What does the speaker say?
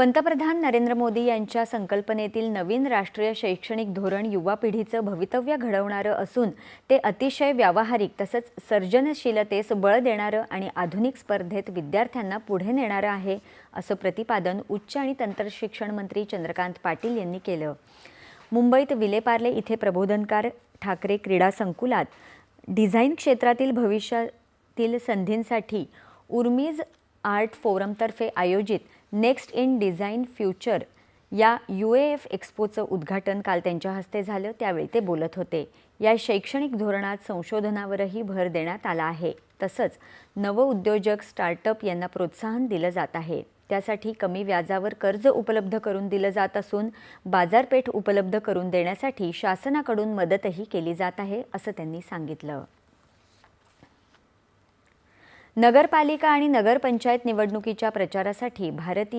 पंतप्रधान नरेंद्र मोदी यांच्या संकल्पनेतील नवीन राष्ट्रीय शैक्षणिक धोरण युवा पिढीचं भवितव्य घडवणारं असून ते अतिशय व्यावहारिक तसंच सर्जनशीलतेस बळ देणारं आणि आधुनिक स्पर्धेत विद्यार्थ्यांना पुढे नेणारं आहे असं प्रतिपादन उच्च आणि तंत्रशिक्षण मंत्री चंद्रकांत पाटील यांनी केलं. मुंबईत विलेपार्ले इथे प्रबोधनकार ठाकरे क्रीडा संकुलात डिझाईन क्षेत्रातील भविष्यातील संधींसाठी उर्मीज आर्ट फोरमतर्फे आयोजित नेक्स्ट इन डिझाईन फ्युचर या यू ए एफ एक्स्पोचं उद्घाटन काल त्यांच्या हस्ते झालं त्यावेळी ते बोलत होते. या शैक्षणिक धोरणात संशोधनावरही भर देण्यात आला आहे. तसंच नवउद्योजक स्टार्टअप यांना प्रोत्साहन दिलं जात आहे. त्यासाठी कमी व्याजावर कर्ज उपलब्ध करून दिलं जात असून बाजारपेठ उपलब्ध करून देण्यासाठी शासनाकडून मदतही केली जात आहे असं त्यांनी सांगितलं. नगरपालिका आणि नगरपंचायत निवडणुकीच्या प्रचारासाठी भारतीय